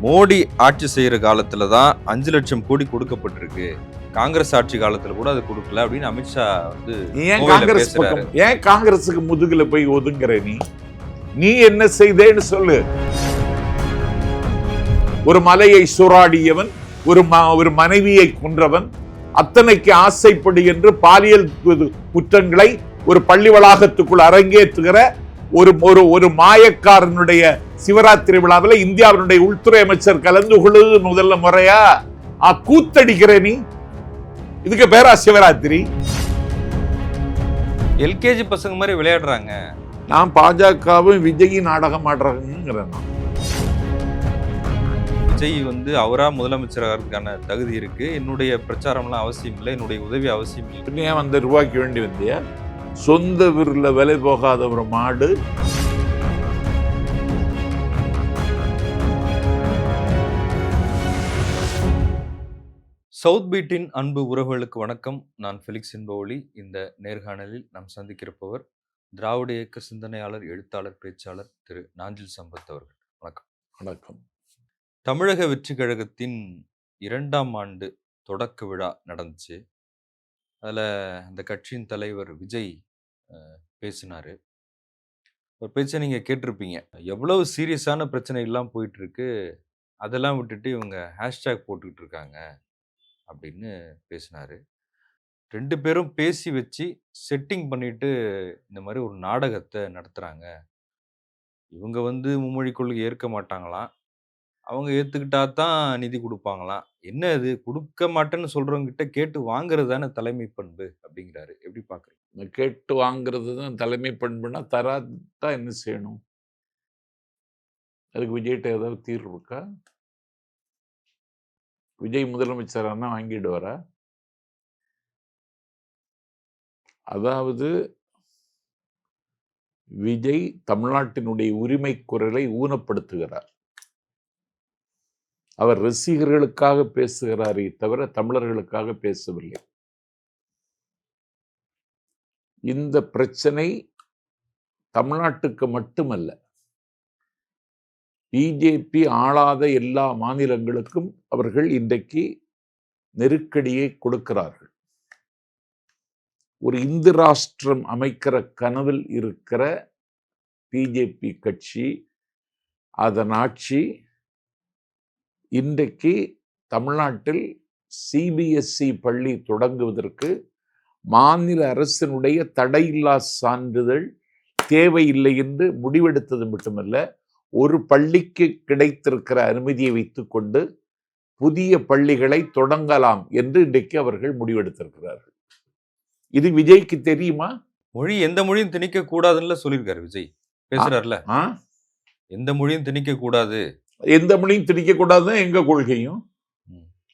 மோடி ஆட்சி செய்யற காலத்துல தான் அஞ்சு லட்சம் கோடி கொடுக்கப்பட்டிருக்கு. காங்கிரஸ் ஆட்சி காலத்துல கூட அது கொடுக்கல அப்படின்னு அமித்ஷா வந்து ஏன் காங்கிரஸ் ஏன் காங்கிரஸுக்கு முதுகுல போய் ஒதுங்குற நீ? நீ என்ன செய்தேன்னு சொல்லு. ஒரு மலையை சூறாடியவன் ஒரு ஒரு மனைவியை கொன்றவன் அத்தனைக்கு ஆசைப்படு என்று பாலியல் குற்றங்களை ஒரு பள்ளி வளாகத்துக்குள் அரங்கேற்றுகிற ஒரு ஒரு ஒரு மாயக்காரனுடைய சிவராத்திரி விழாவில் இந்தியாவினுடைய உள்துறை அமைச்சர் கலந்து கொள்வது முதல்ல முறையா ஆ, கூத்தடிக்கிற நீ? இதுக்கு பேரா சிவராத்திரி? எல்கேஜி பசங்க மாதிரி விளையாடுறாங்க. நான் பாஜகவும் விஜய் நாடகம் ஆடுறாங்கிறேன். விஜய் வந்து அவரா முதலமைச்சராகிறதுக்கான தகுதி இருக்கு. என்னுடைய பிரச்சாரம்லாம் அவசியம் இல்லை. என்னுடைய உதவி அவசியம் இல்லை. ஏன் வந்து ரூபாய்க்கு வேண்டி வந்தியா? சொந்த ஊரில் விலை போகாத ஒரு மாடு. சவுத் பீட்டின் அன்பு உறவுகளுக்கு வணக்கம். நான் ஃபெலிக்ஸ் என்பவொலி இந்த நேர்காணலில் நாம் சந்திக்கிறப்பவர் திராவிட இயக்க சிந்தனையாளர் எழுத்தாளர் பேச்சாளர் திரு நாஞ்சில் சம்பத் அவர்கள். வணக்கம். வணக்கம். தமிழக வெற்றி கழகத்தின் இரண்டாம் ஆண்டு தொடக்க விழா நடந்துச்சு. அதில் அந்த கட்சியின் தலைவர் விஜய் பேசினார். ஒரு பேச்சை நீங்கள் கேட்டிருப்பீங்க. எவ்வளவு சீரியஸான பிரச்சனைகள்லாம் போயிட்டுருக்கு. அதெல்லாம் விட்டுட்டு இவங்க ஹேஷ்டேக் போட்டுக்கிட்டு இருக்காங்க அப்படின்னு பேசினார். ரெண்டு பேரும் பேசி வச்சு செட்டிங் பண்ணிட்டு இந்த மாதிரி ஒரு நாடகத்தை நடத்துகிறாங்க இவங்க வந்து மும்மொழி கொள்கை ஏற்க மாட்டாங்களாம். அவங்க ஏத்துக்கிட்டா தான் நிதி கொடுப்பாங்களாம். என்ன இது? கொடுக்க மாட்டேன்னு சொல்றவங்ககிட்ட கேட்டு வாங்குறது தானே தலைமை பண்பு அப்படிங்கிறாரு. எப்படி பார்க்குறீங்க? கேட்டு வாங்குறது தான் தலைமை பண்புன்னா தரா தான் என்ன செய்யணும்? அதுக்கு விஜய்கிட்ட ஏதாவது தீர்வு இருக்கா? விஜய் முதலமைச்சரானா வாங்கிடுவாரா? அதாவது விஜய் தமிழ்நாட்டினுடைய உரிமை குரலை ஊனப்படுத்துகிறார். அவர் ரசிகர்களுக்காக பேசுகிறாரே தவிர தமிழர்களுக்காக பேசவில்லை. இந்த பிரச்சனை தமிழ்நாட்டுக்கு மட்டுமல்ல பிஜேபி ஆளாத எல்லா மாநிலங்களுக்கும் அவர்கள் இன்றைக்கு நெருக்கடியை கொடுக்கிறார்கள். ஒரு இந்து ராஷ்டிரம் அமைக்கிற கனவில் இருக்கிற பிஜேபி கட்சி அதன் ஆட்சி இன்றைக்கு தமிழ்நாட்டில் சிபிஎஸ்இ பள்ளி தொடங்குவதற்கு மாநில அரசினுடைய தடையில்லா சான்றிதழ் தேவையில்லை என்று முடிவெடுத்தது மட்டுமல்ல ஒரு பள்ளிக்கு கிடைத்திருக்கிற அனுமதியை வைத்துக்கொண்டு புதிய பள்ளிகளை தொடங்கலாம் என்று இன்றைக்கு அவர்கள் முடிவெடுத்திருக்கிறார்கள். இது விஜய்க்கு தெரியுமா? மொழி எந்த மொழியும் திணிக்க கூடாதுன்னு சொல்லியிருக்காரு விஜய் பேசுறாருல? எந்த மொழியும் திணிக்க கூடாது எந்த மொழியும் திணிக்க கூடாதுதான் எங்க கொள்கையும்.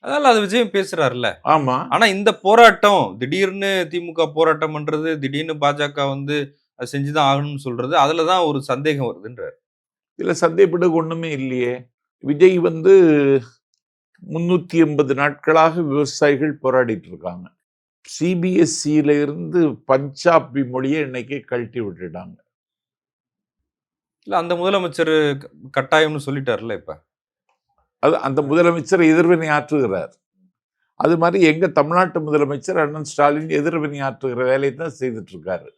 அதனால அது விஜயம் பேசுறாருல்ல. ஆமா. ஆனா இந்த போராட்டம் திடீர்னு திமுக போராட்டம் பண்றது திடீர்னு பாஜக வந்து அது செஞ்சுதான் ஆகணும்னு சொல்றது அதுலதான் ஒரு சந்தேகம் வருதுன்றாரு. இதுல சந்தேகப்பட ஒண்ணுமே இல்லையே. விஜய் வந்து முன்னூத்தி எண்பது நாட்களாக விவசாயிகள் போராடிட்டு இருக்காங்க. சிபிஎஸ்சியில இருந்து பஞ்சாபி மொழியை இன்னைக்கு கழட்டி விட்டுட்டாங்க. இல்ல அந்த முதலமைச்சர் கட்டாயம்னு சொல்லிட்டாருல்ல இப்ப? அது அந்த முதலமைச்சர் எதிர்வினை ஆற்றுகிறார். அது மாதிரி எங்க தமிழ்நாட்டு முதலமைச்சர் அண்ணன் ஸ்டாலின் எதிர்வினை ஆற்றுகிற வேலையை தான் செய்துட்டு இருக்காரு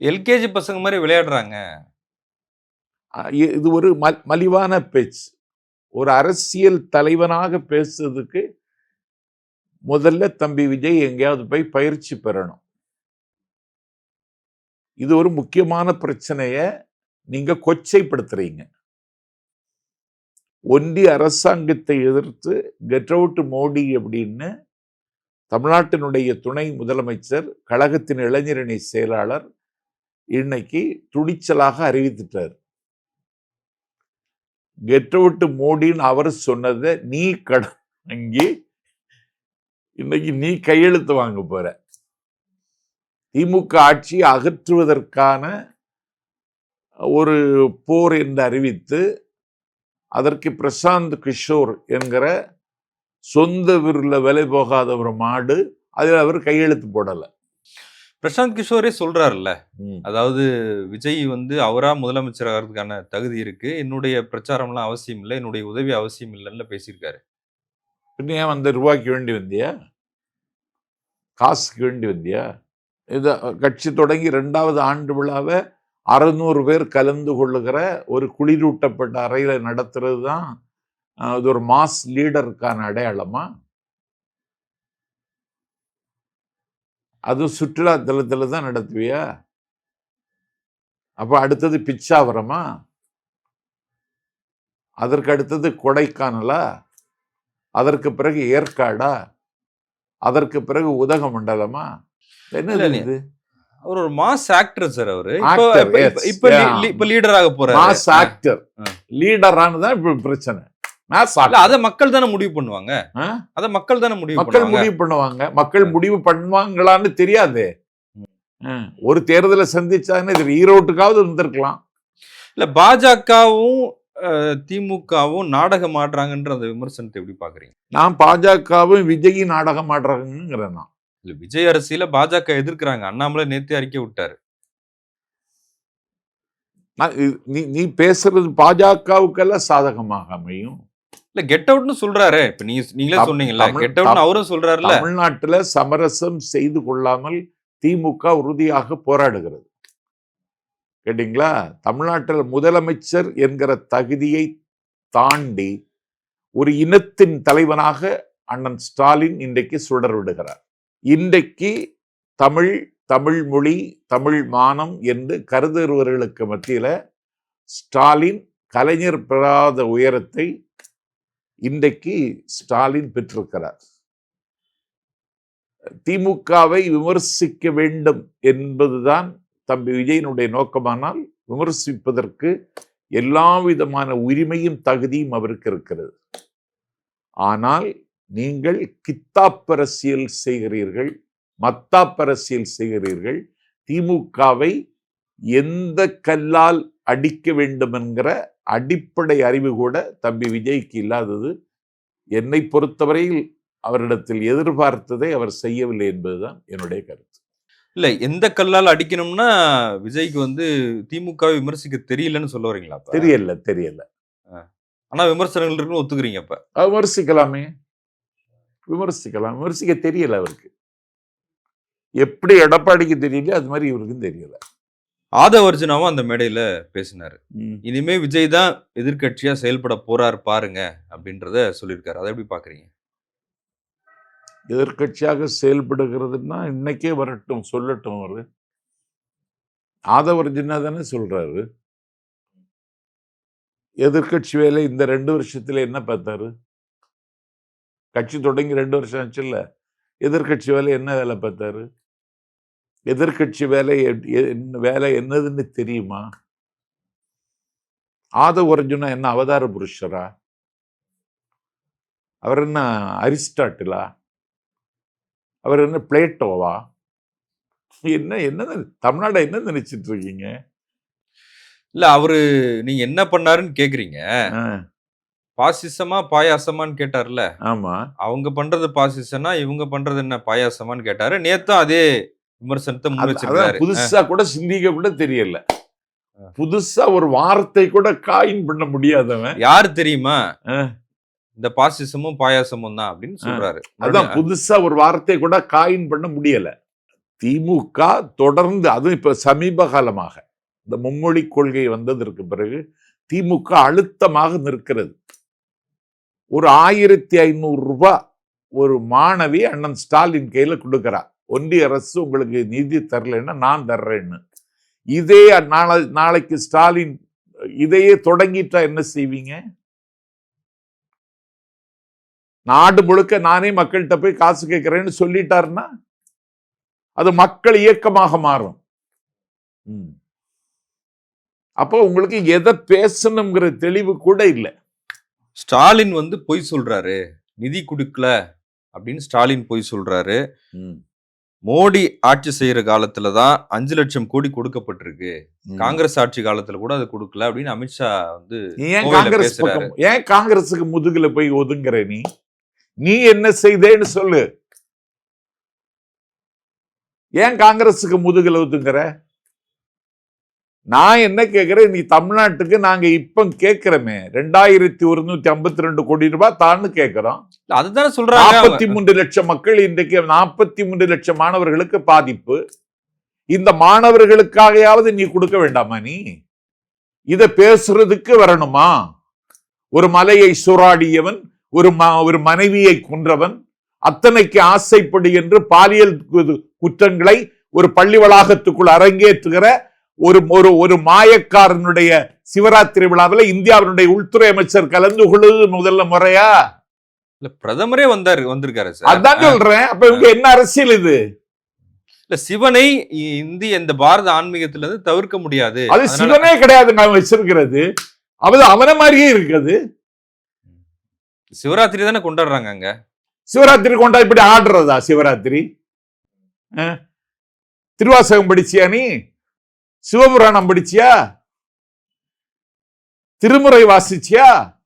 எல்கேஜி பசங்க மாதிரி விளையாடுறாங்க. இது ஒரு மல் மலிவான பேச்சு. ஒரு அரசியல் தலைவனாக பேசுறதுக்கு முதல்ல தம்பி விஜய் எங்கேயாவது போய் பயிற்சி பெறணும். இது ஒரு முக்கியமான பிரச்சனைய நீங்க கொச்சைப்படுத்துறீங்க. ஒன்றிய அரசாங்கத்தை எதிர்த்து கெட் அவுட் மோடி அப்படின்னு தமிழ்நாட்டினுடைய துணை முதலமைச்சர் கழகத்தின் இளைஞரணி செயலாளர் இன்னைக்கு துணிச்சலாக அறிவித்துட்டார். கெட் அவுட் மோடின்னு அவர் சொன்னதை நீ கடங்கி இன்னைக்கு நீ கையெழுத்து வாங்க போற. திமுக ஆட்சியை அகற்றுவதற்கான ஒரு போர் என்று அறிவித்து அதற்கு பிரசாந்த் கிஷோர் என்கிற சொந்த ஊரில் விலை போகாத ஒரு மாடு அதில் அவர் கையெழுத்து போடலை. பிரசாந்த் கிஷோரே சொல்றாருல்ல. அதாவது விஜய் வந்து அவரா முதலமைச்சர் ஆகிறதுக்கான தகுதி இருக்கு என்னுடைய பிரச்சாரம்லாம் அவசியம் இல்லை என்னுடைய உதவி அவசியம் இல்லைன்னு பேசியிருக்காரு. பின்ன ஏன் வந்த ரூபாய்க்கு வேண்டி வந்தியா? காசுக்கு வேண்டி வந்தியா? இது கட்சி தொடங்கி ரெண்டாவது ஆண்டு விழாவை அறுநூறு பேர் கலந்து கொள்ளுகிற ஒரு குளிரூட்டப்பட்ட அறையில நடத்துறது தான் அது ஒரு மாஸ் லீடருக்கான அடையாளமா? அது சுற்றுலா தலத்துல தான் நடத்துவியா? அப்ப அடுத்தது பிச்சாவரமா? அதற்கு அடுத்தது கொடைக்கானலா? அதற்கு பிறகு ஏற்காடா? அதற்கு பிறகு உதகமண்டலமா? இல்ல, இது? அவர் ஒரு மாஸ் ஆக்டர் சார் அவரு. இப்ப இப்ப- yes. இப்ப Yeah. லீ- இப்ப லீடர் ஆக போறாரு. Mass actor. லீடரானு தான் இப்ப பிரச்சனை. அத மக்கள் தானே முடிவு பண்ணுவாங்க? அத மக்கள் தானே முடிவு மக்கள் முடிவு பண்ணுவாங்க. மக்கள் முடிவு பண்ணுவாங்களான்னு தெரியாதே. ஒரு தேர்தலை சந்திச்சான்னு இது ஈரோட்டுக்காவது இருந்திருக்கலாம் இல்ல பாஜகவும் திமுகவும் நாடகம் ஆடுறாங்கன்ற அந்த விமர்சனத்தை எப்படி பாக்குறீங்க? நான் பாஜகவும் விஜய் நாடகம் ஆடுறாங்கிறேன் நான். இல்ல விஜய் அரசியல பாஜக எதிர்க்கிறாங்க. அண்ணாமலை நேத்து அறிக்கை விட்டாரு. நீ நீ பேசுறது பாஜகவுக்கெல்லாம் சாதகமாக அமையும். இல்ல கெட் அவுட்னு சொல்றாரு. இப்ப நீங்க நீங்களே சொன்னீங்கல்ல கெட் அவுட்னு தம்- அவரும் சொல்றாருல்ல. தமிழ்நாட்டுல சமரசம் செய்து கொள்ளாமல் திமுக உறுதியாக போராடுகிறது. கேட்டீங்களா? தமிழ்நாட்டில் முதலமைச்சர் என்கிற தகுதியை தாண்டி ஒரு இனத்தின் தலைவனாக அண்ணன் ஸ்டாலின் இன்றைக்கு சுடர் விடுகிறார். இன்றைக்கு தமிழ் தமிழ் மொழி தமிழ் மானம் என்று கருதுகிறவர்களுக்கு மத்தியில் ஸ்டாலின் கலைஞர் பெறாத உயரத்தை இன்றைக்கு ஸ்டாலின் பெற்றிருக்கிறார். திமுகவை விமர்சிக்க வேண்டும் என்பதுதான் தம்பி விஜயனுடைய நோக்கமானால் விமர்சிப்பதற்கு எல்லா விதமான உரிமையும் தகுதியும் அவருக்கு இருக்கிறது. ஆனால் நீங்கள் கித்தாப்பரசியல் செய்கிறீர்கள் மத்தாப்பரசியல் செய்கிறீர்கள் திமுகவை எந்த கல்லால் அடிக்க வேண்டும் என்கிற அடிப்படை அறிவு கூட தம்பி விஜய்க்கு இல்லாதது. என்னை பொறுத்தவரையில் அவரிடத்தில் எதிர்பார்த்ததை அவர் செய்யவில்லை என்பதுதான் என்னுடைய கருத்து. இல்ல எந்த கல்லால் அடிக்கணும்னா விஜய்க்கு வந்து திமுகவை விமர்சிக்க தெரியலன்னு சொல்ல வரீங்களா? தெரியல தெரியல. ஆனா விமர்சனங்கள் இருக்குன்னு ஒத்துக்கிறீங்க அப்ப? விமர்சிக்கலாமே. விமர்சிக்கலாம். விமர்சிக்க தெரியல அவருக்கு. எப்படி எடப்பாடிக்கு தெரியல அது மாதிரி இவருக்கும் தெரியல. ஆதவர்ஜுனாவும் அந்த மேடையில பேசினாரு. இனிமே விஜய் தான் எதிர்க்கட்சியா செயல்பட போறார் பாருங்க அப்படின்றத சொல்லியிருக்காரு. அதை எப்படி பாக்குறீங்க? எதிர்க்கட்சியாக செயல்படுகிறதுன்னா இன்னைக்கே வரட்டும் சொல்லட்டும் அவரு. ஆதவர்ஜினா தானே சொல்றாரு. எதிர்க்கட்சி வேலை இந்த ரெண்டு வருஷத்துல என்ன பார்த்தாரு? கட்சி தொடங்கி ரெண்டு வருஷம் ஆச்சுல்ல. எதிர்க்கட்சி வேலை என்ன வேலை பார்த்தாரு? எதிர்க்கட்சி வேலை வேலை என்னதுன்னு தெரியுமா? ஆதவ அர்ஜுனா என்ன அவதார புருஷரா? அவர் என்ன அரிஸ்டாட்டிலா? அவர் என்ன பிளேட்டோவா? என்ன என்ன தமிழ்நாடு என்ன நினைச்சிட்டு இருக்கீங்க? இல்ல அவரு நீங்க என்ன பண்ணாருன்னு கேக்குறீங்க. ஆ, பாசிசமா பாயாசமான்னு கேட்டார்ல. ஆமா. அவங்க பண்றது பாசிசனா இவங்க பண்றது என்ன பாயாசமான்னு கேட்டாரு. நேத்தும் அதே விமர்சனத்தை முன் அது- புதுசா கூட சிந்திக்க கூட தெரியல. புதுசா ஒரு வார்த்தை கூட காயின் பண்ண முடியாதவன். யாரு தெரியுமா. இந்த பாசிசமும் பாயாசமும் தான் அப்படின்னு சொல்றாரு. அதான் புதுசா ஒரு வார்த்தை கூட காயின் பண்ண முடியல. திமுக தொடர்ந்து அதுவும் இப்ப சமீப காலமாக இந்த மும்மொழி கொள்கை வந்ததற்கு பிறகு திமுக அழுத்தமாக நிற்கிறது. ஒரு ஆயிரத்தி ஐநூறு ரூபாய் ஒரு மாணவி அண்ணன் ஸ்டாலின் கையில் கொடுக்குறா. ஒன்றிய அரசு உங்களுக்கு நிதி தரலைன்னா நான் தர்றேன்னு. இதே நாளை நாளைக்கு ஸ்டாலின் இதையே தொடங்கிட்டா என்ன செய்வீங்க? நாடு முழுக்க நானே மக்கள்கிட்ட போய் காசு கேட்குறேன்னு சொல்லிட்டாருன்னா அது மக்கள் இயக்கமாக மாறும். ம். அப்போ உங்களுக்கு எதை பேசணுங்கிற தெளிவு கூட இல்லை. ஸ்டாலின் வந்து பொய் சொல்றாரு. நிதி கொடுக்கல அப்படின்னு ஸ்டாலின் பொய் சொல்றாரு. மோடி ஆட்சி செய்யற காலத்துல தான் அஞ்சு லட்சம் கோடி கொடுக்கப்பட்டிருக்கு. காங்கிரஸ் ஆட்சி காலத்துல கூட அது கொடுக்கல அப்படின்னு அமித்ஷா வந்து ஏன் காங்கிரஸ் ஏன் காங்கிரஸுக்கு முதுகுல போய் ஒதுங்குற நீ? நீ என்ன செய்தேன்னு சொல்லு. ஏன் காங்கிரஸுக்கு முதுகுல ஊத்துங்கிற நான் என்ன கேட்கிறேன் நீ தமிழ்நாட்டுக்கு நாங்க இப்ப கேட்கிறோமே ரெண்டாயிரத்தி ஒருநூத்தி ஐம்பத்தி ரெண்டு கோடி ரூபாய் தான்னு கேட்கிறோம் அதுதானே சொல்றாங்க. நாற்பத்தி மூன்று லட்சம் மக்கள் இன்றைக்கு நாற்பத்தி மூன்று லட்சம் மாணவர்களுக்கு பாதிப்பு. இந்த மாணவர்களுக்காகயாவது நீ கொடுக்க வேண்டாமா நீ? இத பேசுறதுக்கு வரணுமா? ஒரு மலையை சூறாடியவன் ஒரு ம- ஒரு மனைவியை கொன்றவன் அத்தனைக்கு ஆசைப்படு என்று பாலியல் குற்றங்களை ஒரு பள்ளி வளாகத்துக்குள் அரங்கேற்றுகிற ஒரு ஒரு ஒரு மாயக்காரனுடைய சிவராத்திரி விழாவில் இந்தியாவினுடைய உள்துறை அமைச்சர் கலந்து கொள்வது முதல்ல முறையா? இல்ல பிரதமரே வந்தாரு வந்திருக்காரு சார். அதான் சொல்றேன். அப்ப இவங்க என்ன அரசியல் இது? இல்ல சிவனை இந்திய இந்த பாரத ஆன்மீகத்துல இருந்து தவிர்க்க முடியாது. அது சிவனே கிடையாது நான் வச்சிருக்கிறது. அது அவன மாதிரியே இருக்குது. சிவராத்திரி தானே கொண்டாடுறாங்க அங்க? சிவராத்திரி கொண்டா இப்படி ஆடுறதா சிவராத்திரி? திருவாசகம் படிச்சியா நீ? சிவபுராணம் படிச்சியா? திருமுறை வாசிச்சியா?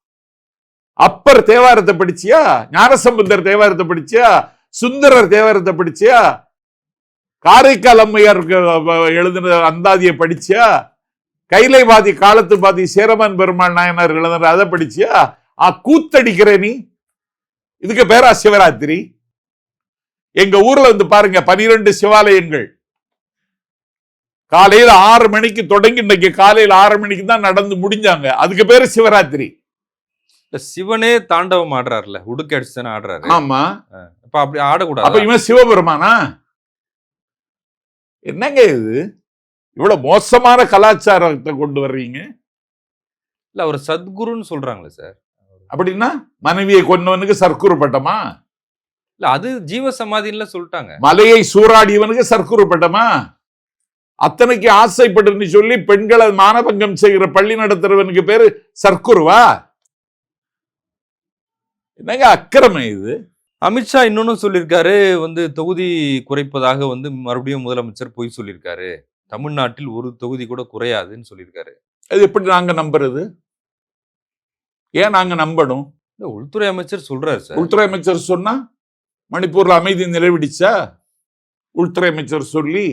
அப்பர் தேவாரத்தை படிச்சியா? ஞானசம்பந்தர் தேவாரத்தை படிச்சியா? சுந்தரர் தேவாரத்தை படிச்சியா? காரைக்கால் அம்மையார் எழுதின அந்தாதியை படிச்சியா? கைலைவாதி காலத்து பாதி சேரமான் பெருமாள் நாயனார் எழுதுற அதை படிச்சியா? ஆ கூத்தடிக்கிற நீ? இதுக்கு பேரா சிவராத்திரி. எங்க ஊர்ல வந்து பாருங்க பனிரெண்டு சிவாலயங்கள். காலையில ஆறு மணிக்கு தொடங்கி இன்னைக்கு காலையில ஆறு மணிக்கு தான் நடந்து முடிஞ்சாங்க. அதுக்கு பேரு சிவராத்திரி. சிவனே தாண்டவம் ஆடுறாருல உடுக்க அடிச்சு தானே ஆடுறாரு. ஆமா. அப்ப அப்படி அப்ப ஆடக்கூடாது இவன் சிவபெருமானா? என்னங்க இது? இவ்வளவு மோசமான கலாச்சாரத்தை கொண்டு வர்றீங்க? இல்ல அவர் சத்குருன்னு சொல்றாங்களே சார். அப்படின்னா மனைவியை கொன்னவனுக்கு சர்க்குரு பட்டமா? இல்ல அது ஜீவ சமாதின்ல சொல்லிட்டாங்க. மலையை சூறாடியவனுக்கு சர்க்குரு பட்டமா? அத்தனைக்கு ஆசைப்பட்டுன்னு சொல்லி பெண்களை மானபங்கம் செய்கிற பள்ளி நடத்துறவனுக்கு பேரு சர்க்குருவா? என்னங்க அக்கிரமம் இது? அமித்ஷா இன்னொன்னு சொல்லியிருக்காரு வந்து தொகுதி குறைப்பதாக வந்து மறுபடியும் முதலமைச்சர் பொய் சொல்லியிருக்காரு. தமிழ்நாட்டில் ஒரு தொகுதி கூட குறையாதுன்னு சொல்லியிருக்காரு. அது எப்படி நாங்க நம்புறது? ஏன் நாங்க நம்பணும்? உள்துறை அமைச்சர் சொல்றாரு சார். உள்துறை அமைச்சர் சொன்னா மணிப்பூர்ல அமைதி நிலவிடுச்சா? உள்துறை அமைச்சர் சொல்லி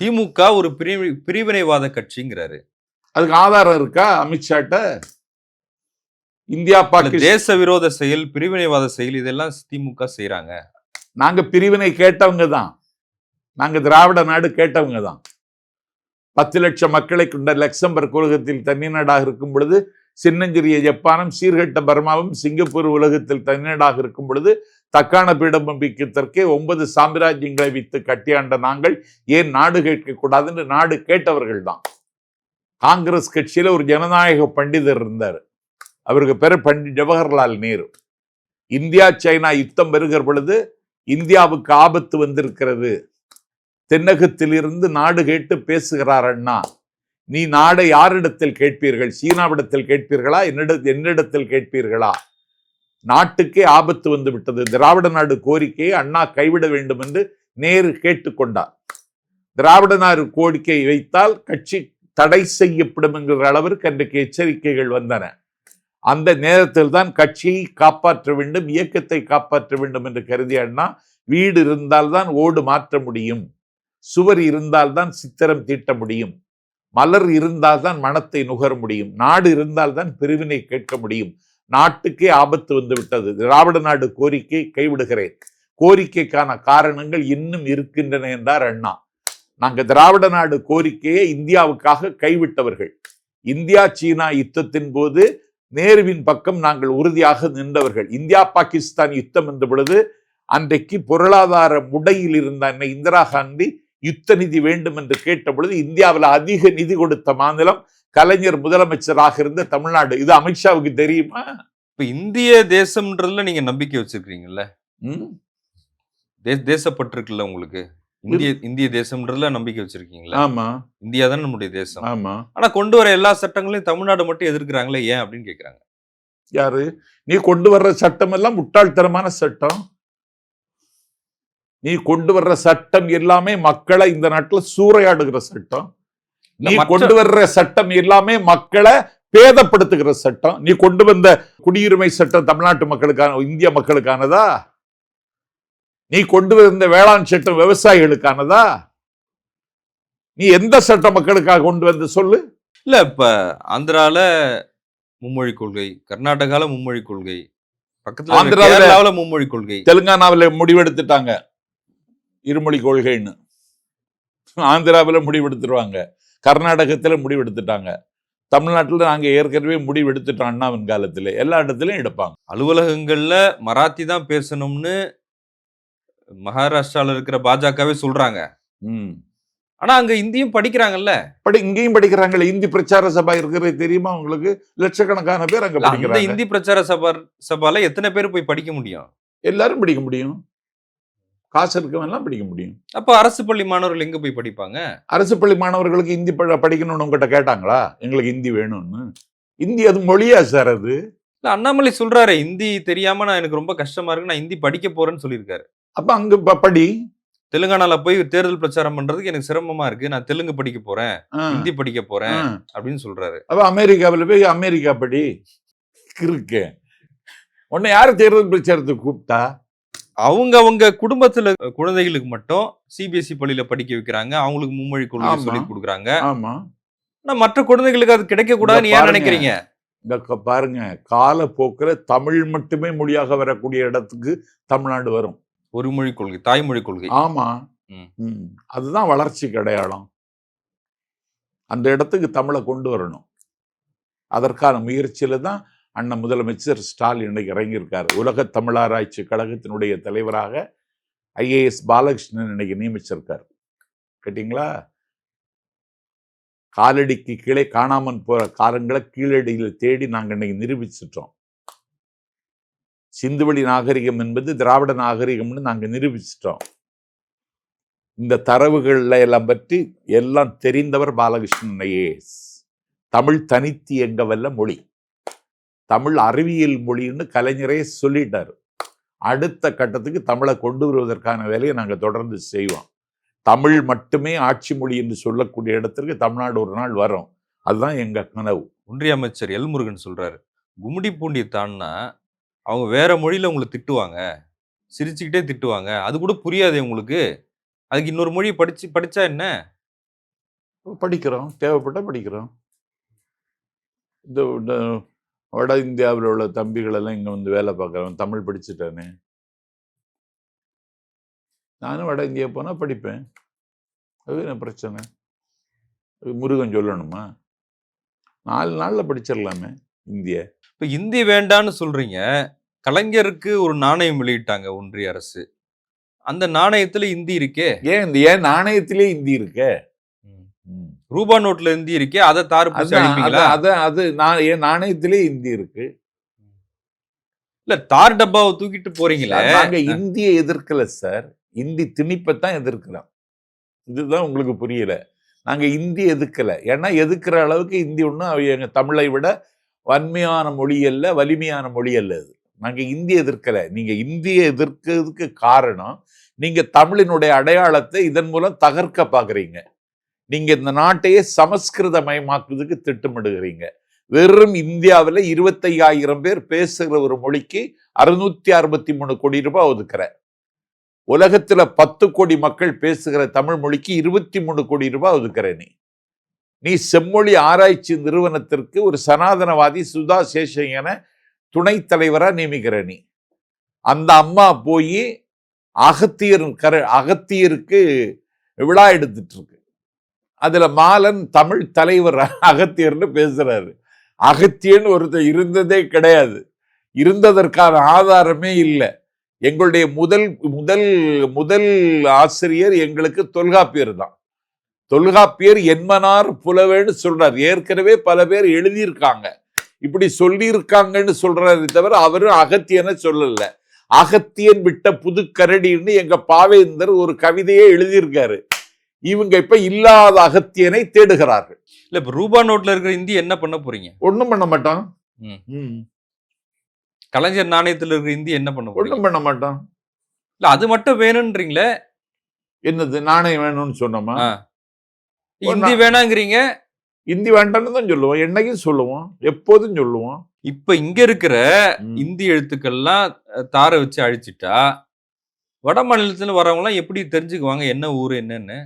திமுக ஒரு பிரிவி பிரிவினைவாத கட்சிங்கிறாரு. அதுக்கு ஆதாரம் இருக்கா? அமித்ஷாட்ட இந்தியா பாகிஸ்தான். தேச விரோத செயல் பிரிவினைவாத செயல் இதெல்லாம் திமுக செய்யறாங்க நாங்க பிரிவினை கேட்டவங்க தான். நாங்க திராவிட நாடு கேட்டவங்க தான். பத்து லட்சம் மக்களை கொண்ட லக்சம்பர்க் உலகத்தில் தனிநாடாக இருக்கும் பொழுது சின்னஞ்சிறிய ஜப்பானும் சீர்கெட்ட பர்மாவும் சிங்கப்பூர் உலகத்தில் தனிநாடாக இருக்கும் பொழுது தக்கான பீடம் தெற்கே ஒன்பது சாம்ராஜ்யங்களை வைத்து கட்டியாண்ட நாங்கள் ஏன் நாடு கேட்கக்கூடாதுன்னு நாடு கேட்டவர்கள் தான் காங்கிரஸ் கட்சியில ஒரு ஜனநாயக பண்டிதர் இருந்தார். அவருக்கு பேர் பண்டிட் ஜவஹர்லால் நேரு. இந்தியா சைனா யுத்தம் வருகிற பொழுது இந்தியாவுக்கு ஆபத்து வந்திருக்கிறது. தென்னகத்திலிருந்து நாடு கேட்டு பேசுகிறார் அண்ணா. நீ நாடை யாரிடத்தில் கேட்பீர்கள்? சீனாவிடத்தில் கேட்பீர்களா? என்னிட என்னிடத்தில் கேட்பீர்களா? நாட்டுக்கே ஆபத்து வந்து விட்டது. திராவிட நாடு கோரிக்கையை அண்ணா கைவிட வேண்டும் என்று நேரு கேட்டுக்கொண்டார். திராவிட நாடு கோரிக்கை வைத்தால் கட்சி தடை செய்யப்படும் என்கிற அளவிற்கு அன்றைக்கு எச்சரிக்கைகள் வந்தன. அந்த நேரத்தில் தான் கட்சியை காப்பாற்ற வேண்டும் இயக்கத்தை காப்பாற்ற வேண்டும் என்று கருதிய அண்ணா வீடு இருந்தால்தான் ஓடு மாற்ற முடியும். சுவர் இருந்தால்தான் சித்திரம் தீட்ட முடியும். மலர் இருந்தால்தான் மனத்தை நுகர முடியும். நாடு இருந்தால்தான் பிரிவினை கேட்க முடியும். நாட்டுக்கே ஆபத்து வந்து விட்டது. திராவிட நாடு கோரிக்கை கைவிடுகிறேன். கோரிக்கைக்கான காரணங்கள் இன்னும் இருக்கின்றன என்றார் அண்ணா. நாங்க திராவிட நாடு கோரிக்கையை இந்தியாவுக்காக கைவிட்டவர்கள். இந்தியா சீனா யுத்தத்தின் போது நேருவின் பக்கம் நாங்கள் உறுதியாக நின்றவர்கள். இந்தியா பாகிஸ்தான் யுத்தம் என்ற பொழுது அன்றைக்கு பொருளாதார முடையில் இருந்த அன்னை இந்திரா காந்தி யுத்த நிதி வேண்டும் என்று கேட்ட பொழுது இந்தியாவில் அதிக நிதி கொடுத்த மாநிலம் கலைஞர் முதலமைச்சராக இருந்த தமிழ்நாடு. இது அமித்ஷாவுக்கு தெரியுமா? இப்ப இந்திய தேசம்ன்றதுல நீங்க நம்பிக்கை வச்சிருக்கீங்கல்ல ம்? தே தேசப்பற்று இருக்குல்ல உங்களுக்கு? இந்திய இந்திய தேசம்ன்றதுல நம்பிக்கை வச்சிருக்கீங்களா? ஆமா. இந்தியா தானே நம்முடைய தேசம். ஆமா. ஆனா கொண்டு வர எல்லா சட்டங்களையும் தமிழ்நாடு மட்டும் எதிர்க்கிறாங்களே ஏன் அப்படின்னு கேக்குறாங்க. யாரு? நீ கொண்டு வர்ற சட்டம் எல்லாம் முட்டாள்தனமான சட்டம். நீ கொண்டு வர்ற சட்டம் எல்லாமே மக்களை இந்த நாட்டுல சூறையாடுகிற சட்டம். நீ கொண்டு வர்ற சட்டம் எல்லாமே மக்களை பேதப்படுத்துகிற சட்டம். நீ கொண்டு வந்த குடியுரிமை சட்டம் தமிழ்நாட்டு மக்களுக்கான இந்திய மக்களுக்கானதா? நீ கொண்டு வந்த வேளாண் சட்டம் விவசாயிகளுக்கானதா? நீ எந்த சட்டம் மக்களுக்காக கொண்டு வந்து சொல்லு? இல்ல இப்ப ஆந்திரால மும்மொழி கொள்கை கர்நாடகால மும்மொழி கொள்கை பக்கத்துல ஆந்திராவுல- மும்மொழி கொள்கை. தெலுங்கானாவில் முடிவெடுத்துட்டாங்க. இருமொழி கொள்கைன்னு. ஆந்திராவில் முடிவெடுத்துருவாங்க. கர்நாடகத்தில் முடிவெடுத்துட்டாங்க. தமிழ்நாட்டில் நாங்க ஏற்கனவே முடிவெடுத்துட்டோம் அண்ணாவின் காலத்துல எல்லா இடத்துலயும் எடுப்பாங்க. அலுவலகங்கள்ல மராத்தி தான் பேசணும்னு மகாராஷ்டிரால இருக்கிற பாஜகவே சொல்றாங்க. ம். ஆனா அங்க இந்தியும் படிக்கிறாங்கல்ல? படி இங்கேயும் படிக்கிறாங்களே இந்தி பிரச்சார சபா இருக்கிறது தெரியுமா உங்களுக்கு? லட்சக்கணக்கான பேர் அங்க படிக்கிறாங்க. இந்தி பிரச்சார சபா சபால எத்தனை பேர் போய் படிக்க முடியும்? எல்லாரும் படிக்க முடியும். காசு இருக்கவன் எல்லாம் படிக்க முடியும். அப்ப அரசு பள்ளி மாணவர்கள் எங்க போய் படிப்பாங்க? அரசு பள்ளி மாணவர்களுக்கு இந்தி ப- படிக்கணும்னு உங்ககிட்ட கேட்டாங்களா? எங்களுக்கு இந்தி வேணும்னு. இந்தி அது மொழியா சார் அது? இல்ல அண்ணாமலை சொல்றாரு இந்தி தெரியாம நான் எனக்கு ரொம்ப கஷ்டமா இருக்கு நான் இந்தி படிக்க போறேன்னு சொல்லியிருக்காரு. அப்ப அங்க படி. தெலுங்கானால போய் தேர்தல் பிரச்சாரம் பண்றதுக்கு எனக்கு சிரமமா இருக்கு நான் தெலுங்கு படிக்க போறேன் ஹிந்தி படிக்க போறேன். அப்படின்னு சொல்றாரு. அப்ப அமெரிக்காவில் போய் அமெரிக்கா படி. இருக்கு. உன்னை யாரு தேர்தல் பிரச்சாரத்துக்கு கூப்பிட்டா? அவங்க அவங்க குடும்பத்துல குழந்தைகளுக்கு மட்டும் சிபிஎஸ்இ பள்ளியில படிக்க வைக்கிறாங்க. அவங்களுக்கு மும்மொழி கொள்கை. சொல்லி கொடுக்குறாங்க. ஆமா. ஆனா மற்ற குழந்தைகளுக்கு அது கிடைக்க கூடாதுன்னு ஏன். நினைக்கிறீங்க? இந்த பாருங்க. காலப்போக்கில் தமிழ் மட்டுமே மொழியாக வரக்கூடிய இடத்துக்கு தமிழ்நாடு வரும். ஒரு மொழி கொள்கை தாய்மொழி கொள்கை. ஆமா. அதுதான் வளர்ச்சிக்கு அடையாளம். அந்த இடத்துக்கு தமிழை கொண்டு வரணும். அதற்கான முயற்சியில தான் அண்ணன் முதலமைச்சர் ஸ்டாலின் இன்னைக்கு இறங்கியிருக்கார். உலக தமிழாராய்ச்சி கழகத்தினுடைய தலைவராக ஐஏஎஸ் பாலகிருஷ்ணன் இன்னைக்கு நியமிச்சிருக்கார். கேட்டிங்களா? காலடிக்கு கீழே காணாமல் போகிற காலங்களை கீழடியில் தேடி நாங்கள் இன்னைக்கு நிரூபிச்சிட்டோம். சிந்துவெளி நாகரிகம் என்பது திராவிட நாகரிகம்னு நாங்கள் நிரூபிச்சிட்டோம். இந்த தரவுகளில் எல்லாம் பற்றி எல்லாம் தெரிந்தவர் பாலகிருஷ்ணன் ஐஏஎஸ். தமிழ் தனித்து எங்க வல்ல மொழி. தமிழ் அறிவியல் மொழின்னு கலைஞரே சொல்லிட்டாரு. அடுத்த கட்டத்துக்கு தமிழை கொண்டு வருவதற்கான வேலையை நாங்கள் தொடர்ந்து செய்வோம். தமிழ் மட்டுமே ஆட்சி மொழி என்று சொல்லக்கூடிய இடத்திற்கு தமிழ்நாடு ஒரு நாள் வரும். அதுதான் எங்க கனவு. ஒன்றிய அமைச்சர் எல் முருகன் சொல்றாரு கும்மிடி பூண்டி தான்னா அவங்க வேற மொழியில உங்களை திட்டுவாங்க. சிரிச்சுக்கிட்டே திட்டுவாங்க. அது கூட புரியாது உங்களுக்கு. அதுக்கு இன்னொரு மொழி படிச்சு படிச்சா என்ன? படிக்கிறோம். தேவைப்பட்டா படிக்கிறோம். இந்த வட இந்தியாவில் உள்ள தம்பிகள் எல்லாம் இங்க வந்து வேலை பார்க்குறவன் தமிழ் படிச்சுட்டானே. நானும் வட இந்தியா போனா படிப்பேன். அது என்ன பிரச்சனை? அது முருகன் சொல்லணுமா? நாலு நாள்ல படிச்சிடலாமே இந்திய. இப்ப இந்தி வேண்டான்னு சொல்றீங்க. கலைஞருக்கு ஒரு நாணயம் வெளியிட்டாங்க ஒன்றிய அரசு. அந்த நாணயத்துல இந்தி இருக்கே. ஏன் இந்த? ஏன் நாணயத்திலே இந்தி இருக்கே. ரூபா நோட்ல இந்தி இருக்கே அதை தாறு அதான், அது நான் நாணயத்திலே இந்தி இருக்கு. இல்ல தார் டப்பாவை தூக்கிட்டு போறீங்களே. நாங்க இந்தியை எதிர்க்கல சார். இந்தி திணிப்பைத்தான் எதிர்க்கிறோம். இதுதான் உங்களுக்கு புரியல. நாங்க இந்தி எதிர்க்கல. ஏன்னா எதிர்க்கிற அளவுக்கு இந்தி ஒன்றும் எங்க தமிழை விட வன்மையான மொழி அல்ல வலிமையான மொழி அல்ல அது. நாங்க இந்தி எதிர்க்கல. நீங்க இந்தியை எதிர்க்கிறதுக்கு காரணம் நீங்க தமிழினுடைய அடையாளத்தை இதன் மூலம் தகர்க்க பாக்குறீங்க. நீங்க இந்த நாட்டையே சமஸ்கிருதமயமாக்குறதுக்கு திட்டமிடுகிறீங்க. வெறும் இந்தியாவில் இருபத்தையாயிரம் பேர் பேசுகிற ஒரு மொழிக்கு அறுநூத்தி அறுபத்தி மூணு கோடி ரூபாய் ஒதுக்குற உலகத்துல பத்து கோடி மக்கள் பேசுகிற தமிழ் மொழிக்கு இருபத்தி மூணு கோடி ரூபாய் ஒதுக்குற நீ. நீ செம்மொழி ஆராய்ச்சி நிறுவனத்திற்கு ஒரு சனாதனவாதி சுதா சேஷையனை துணைத் தலைவராக நியமிக்கிற நீ. அந்த அம்மா போய் அகத்தியர் கர அகத்தியருக்கு விழா எடுத்துட்டு இருக்கு. அதில் மாலன் தமிழ் தலைவர் அகத்தியர்னு பேசுகிறாரு அகத்தியன் ஒருத்தர் இருந்ததே கிடையாது. இருந்ததற்கான ஆதாரமே இல்லை. எங்களுடைய முதல் முதல் முதல் ஆசிரியர் எங்களுக்கு தொல்காப்பியர் தான். தொல்காப்பியர் என்மனார் புலவேன்னு சொல்றார். ஏற்கனவே பல பேர் எழுதியிருக்காங்க. இப்படி சொல்லியிருக்காங்கன்னு சொல்றாரு தவிர அவரும் அகத்தியனை சொல்லல. அகத்தியன் விட்ட புது கரடின்னு எங்க பாவேந்தர் ஒரு கவிதையே எழுதியிருக்காரு. இவங்க இப்ப இல்லாத அகத்தியனை தேடுகிறார்கள். இல்ல இப்ப ரூபா நோட்ல இருக்கிற இந்தி என்ன பண்ண போறீங்க? ஒண்ணும் பண்ண மாட்டான். கலைஞர் நாணயத்துல இருக்கிற இந்தி என்ன பண்ண ஒண்ணும் பண்ண மாட்டான். இல்ல அது மட்டும் வேணும்ன்றீங்களே என்னது நாணயம் வேணும்னு சொன்னோமா. இந்தி வேணாங்கிறீங்க? இந்தி வேண்டாம்னு தான் சொல்லுவோம். என்னைக்கும் சொல்லுவோம். எப்போதும் சொல்லுவோம். இப்ப இங்க இருக்கிற. இந்தி எழுத்துக்கள்லாம் தாரை வச்சு அழிச்சிட்டா வட மாநிலத்துல வரவங்கலாம் எப்படி தெரிஞ்சுக்குவாங்க? என்ன ஊர் என்னன்னு?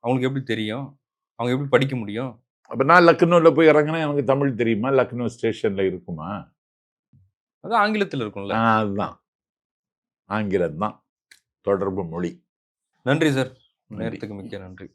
அவங்களுக்கு எப்படி தெரியும்? அவங்க எப்படி படிக்க முடியும்? அப்ப நான் லக்னோல போய் இறங்கினா எனக்கு தமிழ் தெரியுமா? லக்னோ ஸ்டேஷன்ல இருக்குமா? அது ஆங்கிலத்துல இருக்கும்ல. அதுதான். ஆங்கிலம் தான். தொடர்பு மொழி. நன்றி சார். நேரத்துக்கு மிக்க நன்றி.